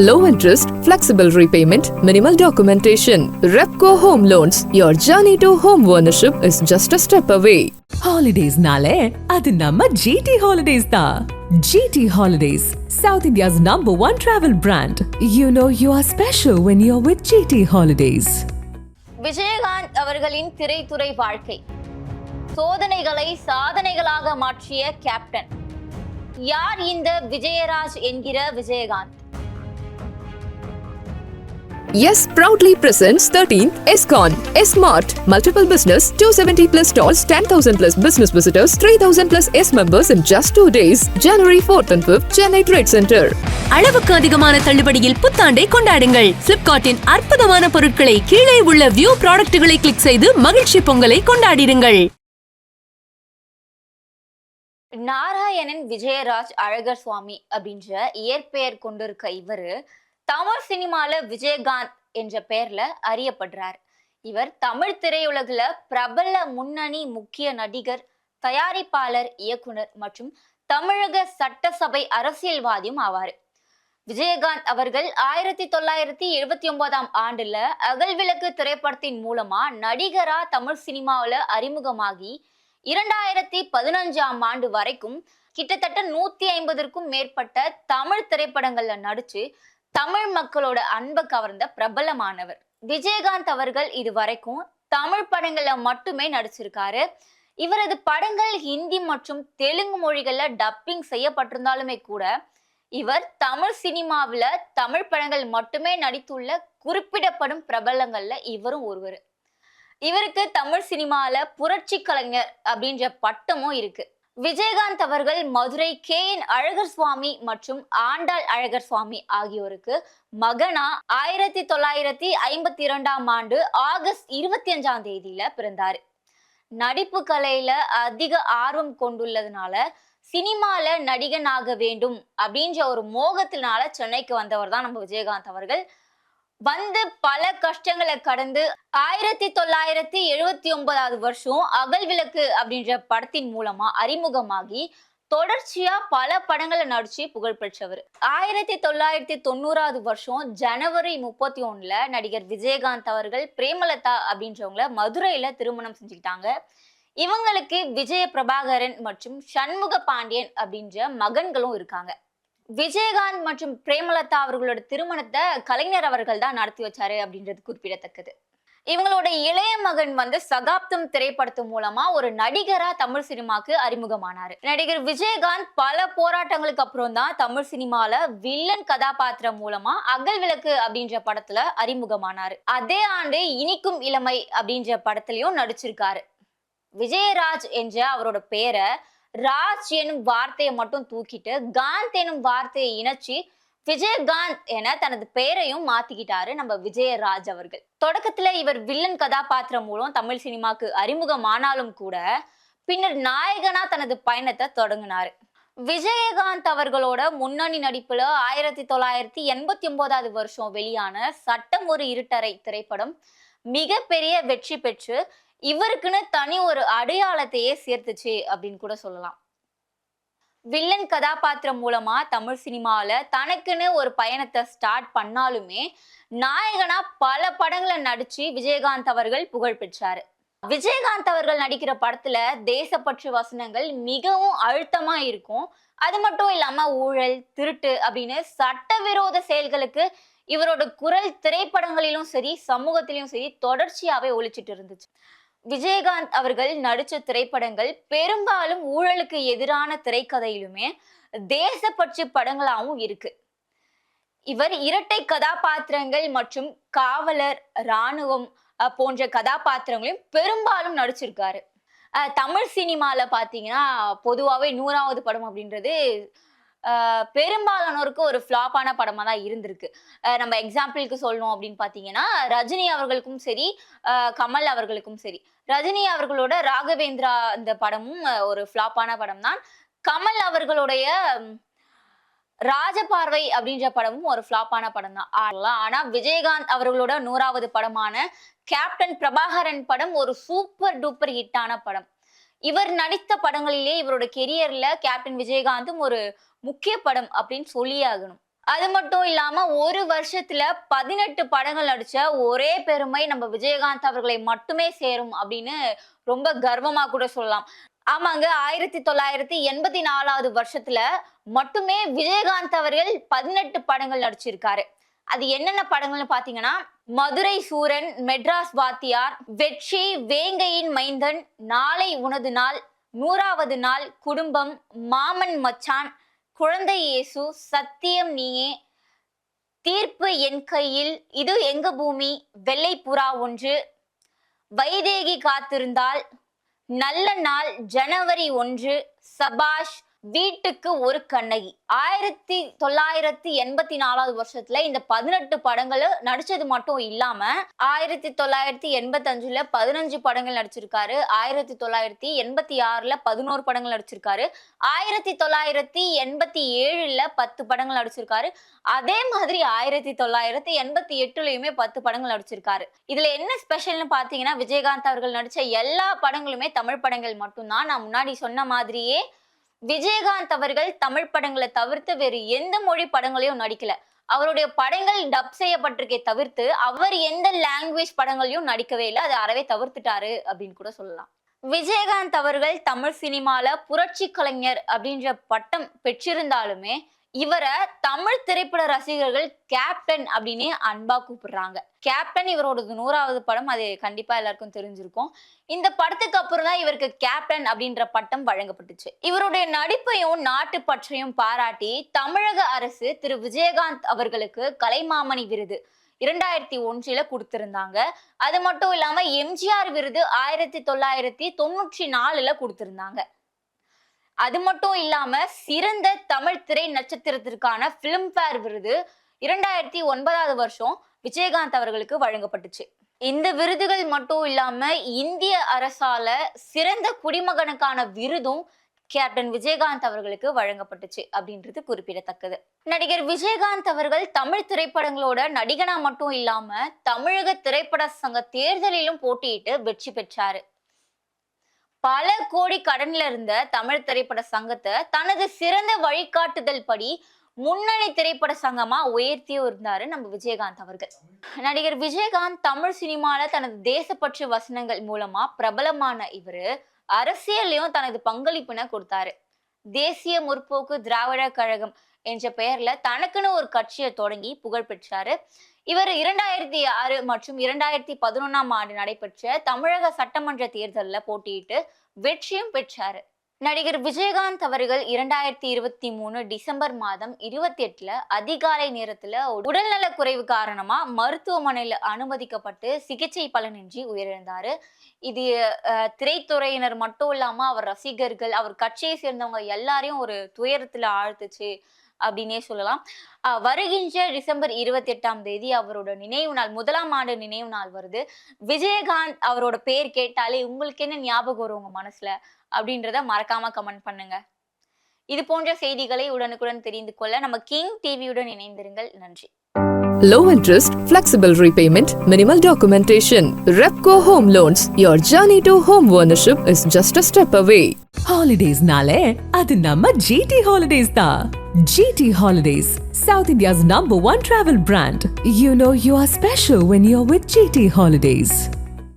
Low interest, flexible repayment, minimal documentation. Repco Home Loans. Your journey to home ownership is just a step away. ஹாலிடேஸ்னாலே அது நம்ம GT holidays தான் G T holidays South India's number one travel brand you know you are special when you are with G T holidays Vijayakanth அவர்களின் திரைத்துறை வாழ்க்கை சோதனைகளை சாதனைகளாக மாற்றிய captain யார் இந்த விஜயராஜ் என்கிற Vijayakanth Yes proudly presents 13th SCON. Smart. Multiple business, 270 plus stalls, 10,000 plus business visitors, 3,000 plus S members in just two days. January 4th and 5th, Chennai Trade Center. அளவுக்கு அதிகமான தள்ளுபடியில் புத்தாண்டை கொண்டாடுங்கள் பிளிப்கார்ட்டின் அற்புதமான பொருட்களை கீழே உள்ள வியூ ப்ராடக்ட்டுகளை கிளிக் செய்து மகிழ்ச்சி பொங்கலை கொண்டாடிடுங்கள் நாராயணன் விஜயராஜ் அழகர் சுவாமி அப்படின்ற இயற்பெயர் கொண்டிருக்க இவரு தமிழ் சினிமால விஜயகாந்த் என்ற பெயர்ல அறியப்படுறார். இவர் தமிழ் திரையுலகில் பிரபல முன்னணி முக்கிய நடிகர் தயாரிப்பாளர் இயக்குனர் மற்றும் தமிழக சட்டசபை அரசியல்வாதியும் ஆவார். விஜயகாந்த் அவர்கள் ஆயிரத்தி தொள்ளாயிரத்தி எழுபத்தி ஒன்பதாம் ஆண்டுல அகல்விளக்கு திரைப்படத்தின் மூலமா நடிகரா தமிழ் சினிமாவில் அறிமுகமாகி இரண்டாயிரத்தி பதினஞ்சாம் ஆண்டு வரைக்கும் கிட்டத்தட்ட நூத்தி ஐம்பதற்கும் மேற்பட்ட தமிழ் திரைப்படங்கள்ல நடிச்சு தமிழ் மக்களோட அன்பை கவர்ந்த பிரபலமானவர். விஜயகாந்த் அவர்கள் இது வரைக்கும் தமிழ் படங்கள்ல மட்டுமே நடிச்சிருக்காரு. இவரது படங்கள் ஹிந்தி மற்றும் தெலுங்கு மொழிகள்ல டப்பிங் செய்யப்பட்டிருந்தாலுமே கூட இவர் தமிழ் சினிமாவில் தமிழ் படங்கள் மட்டுமே நடித்துள்ள குறிப்பிடப்படும் பிரபலங்கள்ல இவரும் ஒருவர். இவருக்கு தமிழ் சினிமாவில் புரட்சி கலைஞர் அப்படின்ற பட்டமும் இருக்குது விஜயகாந்த் அவர்கள் மதுரை கே என் அழகர் சுவாமி மற்றும் ஆண்டாள் அழகர் சுவாமி ஆகியோருக்கு மகனா ஆயிரத்தி தொள்ளாயிரத்தி ஐம்பத்தி இரண்டாம் ஆண்டு ஆகஸ்ட் இருபத்தி அஞ்சாம் தேதியில பிறந்தார். நடிப்பு கலையில அதிக ஆர்வம் கொண்டுள்ளதுனால சினிமால நடிகனாக வேண்டும் அப்படின்ற ஒரு மோகத்தினால சென்னைக்கு வந்தவர் தான் நம்ம விஜயகாந்த் அவர்கள். வந்து பல கஷ்டங்களை கடந்து ஆயிரத்தி தொள்ளாயிரத்தி எழுபத்தி ஒன்பதாவது வருஷம் அகல் விளக்கு அப்படின்ற படத்தின் மூலமா அறிமுகமாகி தொடர்ச்சியா பல படங்களை நடிச்சு புகழ் பெற்றவர். ஆயிரத்தி தொள்ளாயிரத்தி தொண்ணூறாவது வருஷம் ஜனவரி முப்பத்தி ஒண்ணுல நடிகர் விஜயகாந்த் அவர்கள் பிரேமலதா அப்படின்றவங்கள மதுரையில திருமணம் செஞ்சுக்கிட்டாங்க. இவங்களுக்கு விஜய பிரபாகரன் மற்றும் சண்முக பாண்டியன் அப்படின்ற மகன்களும் இருக்காங்க. விஜயகாந்த் மற்றும் பிரேமலதா அவர்களோட திருமணத்தை கலைஞர் அவர்கள் தான் நடத்தி வச்சாரு அப்படின்றது குறிப்பிடத்தக்கது. இவங்களோட இளைய மகன் வந்து சகாப்தம் திரைப்படத்து மூலமா ஒரு நடிகரா தமிழ் சினிமாக்கு அறிமுகமானாரு. நடிகர் விஜயகாந்த் பல போராட்டங்களுக்கு அப்புறம் தான் தமிழ் சினிமால வில்லன் கதாபாத்திரம் மூலமா அகல் விளக்கு அப்படின்ற படத்துல அறிமுகமானாரு. அதே ஆண்டு இனிக்கும் இளமை அப்படின்ற படத்துலயும் நடிச்சிருக்காரு. விஜயராஜ் என்ற அவரோட பேரை ராஜ் எனும் வார்த்தையை மட்டும் தூக்கிட்டு காந்த் எனும் வார்த்தையை இணைச்சி விஜயகாந்த் என தனது பெயரையும் மாத்திக்கிட்டாரு நம்ம விஜயராஜ் அவர்கள். தொடக்கத்துல இவர் வில்லன் கதாபாத்திரம் மூலம் தமிழ் சினிமாக்கு அறிமுகமானாலும் கூட பின்னர் நாயகனா தனது பயணத்தை தொடங்கினாரு. விஜயகாந்த் அவர்களோட முன்னணி நடிப்புல ஆயிரத்தி தொள்ளாயிரத்தி எண்பத்தி ஒன்பதாவது வருஷம் வெளியான சட்டம் ஒரு இருட்டறை திரைப்படம் மிகப்பெரிய வெற்றி பெற்று இவருக்குன்னு தனி ஒரு அடையாளத்தையே சேர்த்துச்சு அப்படின்னு கூட சொல்லலாம். வில்லன் கதாபாத்திரம் மூலமா தமிழ் சினிமாவில் தனக்குன்னு ஒரு பயணத்தை ஸ்டார்ட் பண்ணாலுமே நாயகனா பல படங்களை நடிச்சு விஜயகாந்த் அவர்கள் புகழ் பெற்றாரு. விஜயகாந்த் அவர்கள் நடிக்கிற படத்துல தேசப்பற்று வசனங்கள் மிகவும் அழுத்தமா இருக்கும். அது மட்டும் இல்லாம ஊழல் திருட்டு அப்படின்னு சட்டவிரோத செயல்களுக்கு இவரோட குரல் திரைப்படங்களிலும் சரி சமூகத்திலும் சரி தொடர்ச்சியாவே ஒழிச்சிட்டு இருந்துச்சு. விஜயகாந்த் அவர்கள் நடித்த திரைப்படங்கள் பெரும்பாலும் ஊழலுக்கு எதிரான திரைக்கதையிலுமே தேசப்பற்று படங்களாகவும் இருக்கு. இவர் இரட்டை கதாபாத்திரங்கள் மற்றும் காவலர் இராணுவம் போன்ற கதாபாத்திரங்களையும் பெரும்பாலும் நடிச்சிருக்காரு. தமிழ் சினிமாவில் பார்த்தீங்கன்னா பொதுவாகவே நூறாவது படம் அப்படின்றது பெரும்பாலானோருக்கு ஒரு ஃப்ளாப்பான படமாக தான் இருந்திருக்கு நம்ம எக்ஸாம்பிளுக்கு சொல்லணும் அப்படின்னு பார்த்தீங்கன்னா ரஜினி அவர்களுக்கும் சரி கமல் அவர்களுக்கும் சரி. ரஜினி அவர்களோட ராகவேந்திரா இந்த படமும் ஒரு ஃப்ளாப்பான படம் தான் கமல் அவர்களுடைய ராஜபார்வை அப்படின்ற படமும் ஒரு ஃப்ளாப்பான படம் தான் ஆனா ஆனா விஜயகாந்த் அவர்களோட நூறாவது படமான கேப்டன் பிரபாகரன் படம் ஒரு சூப்பர் டூப்பர் ஹிட்டான படம். இவர் நடித்த படங்களிலே இவரோட கெரியர்ல கேப்டன் விஜயகாந்தும் ஒரு முக்கிய படம் அப்படின்னு சொல்லியே ஆகணும். அது மட்டும் இல்லாம ஒரு வருஷத்துல பதினெட்டு படங்கள் நடிச்ச ஒரே பெருமை நம்ம விஜயகாந்த் அவர்களை மட்டுமே சேரும் அப்படின்னு ரொம்ப கர்வமா கூட சொல்லலாம். ஆமாங்க ஆயிரத்தி தொள்ளாயிரத்தி எண்பத்தி நாலாவது வருஷத்துல மட்டுமே விஜயகாந்த் அவர்கள் பதினெட்டு படங்கள் நடிச்சிருக்காரு. அது என்னென்ன படங்கள்னு பாத்தீங்கன்னா மதுரை சூரன் மெட்ராஸ் வாத்தியார் வெற்றி வேங்கையின் மைந்தன் நாளை உனது நாள் நூறாவது நாள் குடும்பம் மாமன் மச்சான் குழந்தை இயேசு சத்தியம் நீயே தீர்ப்பு என் கையில் இது எங்க பூமி? வெள்ளை புறா ஒன்று. வைதேகி காத்திருந்தால் நல்ல நாள் ஜனவரி ஒன்று. சபாஷ் வீட்டுக்கு ஒரு கண்ணகி. ஆயிரத்தி தொள்ளாயிரத்தி எண்பத்தி நாலாவது வருஷத்துல இந்த பதினெட்டு படங்கள் நடிச்சது மட்டும் இல்லாம ஆயிரத்தி தொள்ளாயிரத்தி எண்பத்தி அஞ்சுல பதினஞ்சு படங்கள் நடிச்சிருக்காரு. ஆயிரத்தி தொள்ளாயிரத்தி எண்பத்தி ஆறுல பதினோரு படங்கள் நடிச்சிருக்காரு. ஆயிரத்தி தொள்ளாயிரத்தி எண்பத்தி ஏழுல பத்து படங்கள் நடிச்சிருக்காரு. அதே மாதிரி ஆயிரத்தி தொள்ளாயிரத்தி எண்பத்தி எட்டுலயுமே பத்து படங்கள் நடிச்சிருக்காரு. இதுல என்ன ஸ்பெஷல்னு பாத்தீங்கன்னா விஜயகாந்த் அவர்கள் நடிச்ச எல்லா படங்களுமே தமிழ் படங்கள் மட்டும்தான். நான் முன்னாடி சொன்ன மாதிரியே விஜயகாந்த் அவர்கள் தமிழ் படங்களை தவிர்த்து வேறு எந்த மொழி படங்களையும் நடிக்கல. அவருடைய படங்கள் டப் செய்யப்பட்டிருக்கே தவிர்த்து அவர் எந்த லாங்குவேஜ் படங்களையும் நடிக்கவே இல்லை. அதை அறவே தவிர்த்துட்டாரு அப்படின்னு கூட சொல்லலாம். விஜயகாந்த் அவர்கள் தமிழ் சினிமால புரட்சி கலைஞர் அப்படின்ற பட்டம் பெற்றிருந்தாலுமே இவரை தமிழ் திரைப்பட ரசிகர்கள் கேப்டன் அப்படின்னு அன்பா கூப்பிடுறாங்க. கேப்டன் இவரோடது நூறாவது படம் அது கண்டிப்பா எல்லாருக்கும் தெரிஞ்சிருக்கும். இந்த படத்துக்கு அப்புறம் தான் இவருக்கு கேப்டன் அப்படின்ற பட்டம் வழங்கப்பட்டுச்சு. இவருடைய நடிப்பையும் நாட்டு பற்றையும் பாராட்டி தமிழக அரசு திரு. விஜயகாந்த் அவர்களுக்கு கலைமாமணி விருது இரண்டாயிரத்தி ஒன்றில் கொடுத்திருந்தாங்க. அது மட்டும் இல்லாமல் எம்ஜிஆர் விருது ஆயிரத்தி தொள்ளாயிரத்தி தொண்ணூற்றி நாலில் கொடுத்திருந்தாங்க. அது மட்டும் இல்லாம சிறந்த தமிழ் திரை நட்சத்திரத்திற்கான பிலிம்பேர் விருது இரண்டாயிரத்தி ஒன்பதாவது வருஷம் விஜயகாந்த் அவர்களுக்கு வழங்கப்பட்டுச்சு. இந்த விருதுகள் மட்டும் இல்லாம இந்திய அரசால சிறந்த குடிமகனுக்கான விருதும் கேப்டன் விஜயகாந்த் அவர்களுக்கு வழங்கப்பட்டுச்சு அப்படின்றது குறிப்பிடத்தக்கது. நடிகர் விஜயகாந்த் அவர்கள் தமிழ் திரைப்படங்களோட நடிகனா மட்டும் இல்லாம தமிழக திரைப்பட சங்க தேர்தலிலும் போட்டியிட்டு வெற்றி பெற்றாரு. பல கோடி கடன்ல இருந்த தமிழ் திரைப்பட சங்கத்தை தனது சிறந்த வழிகாட்டுதல் படி முன்னணி திரைப்பட சங்கமா உயர்த்தியும் இருந்தாரு நம்ம விஜயகாந்த் அவர்கள். நடிகர் விஜயகாந்த் தமிழ் சினிமால தனது தேசப்பற்று வசனங்கள் மூலமா பிரபலமான இவரு. அரசியல்லையும் தனது பங்களிப்பினை கொடுத்தாரு. தேசிய முற்போக்கு திராவிட கழகம் என்ற பெயர்ல தனக்குன்னு ஒரு கட்சியை தொடங்கி புகழ் பெற்றாரு. இவர் இரண்டாயிரத்தி ஆறு மற்றும் இரண்டாயிரத்தி பதினொன்னாம் ஆண்டு நடைபெற்ற தமிழக சட்டமன்ற தேர்தலில் போட்டியிட்டு வெற்றியும் பெற்றாரு. நடிகர் விஜயகாந்த் அவர்கள் இரண்டாயிரத்தி இருபத்தி மூணு டிசம்பர் மாதம் இருபத்தி எட்டுல அதிகாலை நேரத்துல உடல்நல குறைவு காரணமா மருத்துவமனையில அனுமதிக்கப்பட்டு சிகிச்சை பலனின்றி உயிரிழந்தாரு. இது திரைத்துறையினர் மட்டும் இல்லாம அவர் ரசிகர்கள் அவர் கட்சியை சேர்ந்தவங்க எல்லாரையும் ஒரு துயரத்துல ஆழ்த்துச்சு. அப்படின்னே சொல்லலாம். வருகின்ற டிசம்பர் இருபத்தி எட்டாம் தேதி அவரோட நினைவு நாள் முதலாம் ஆண்டு நினைவு நாள் வருது. விஜயகாந்த் அவரோட பேர் கேட்டாலே உங்களுக்கு என்ன ஞாபகம் வரும் உங்க மனசுல? அப்படின்றத மறக்காம கமெண்ட் பண்ணுங்க. இது போன்ற செய்திகளை உடனுக்குடன் தெரிந்து கொள்ள நம்ம கிங் டிவியுடன் இணைந்திருங்கள். நன்றி. low interest, flexible repayment, minimal documentation. Repco Home Loans, your journey to home ownership is just a step away. Holidays nale, adu namma GT Holidays ta. GT Holidays, South India's number one travel brand. You know you are special when you're with GT Holidays.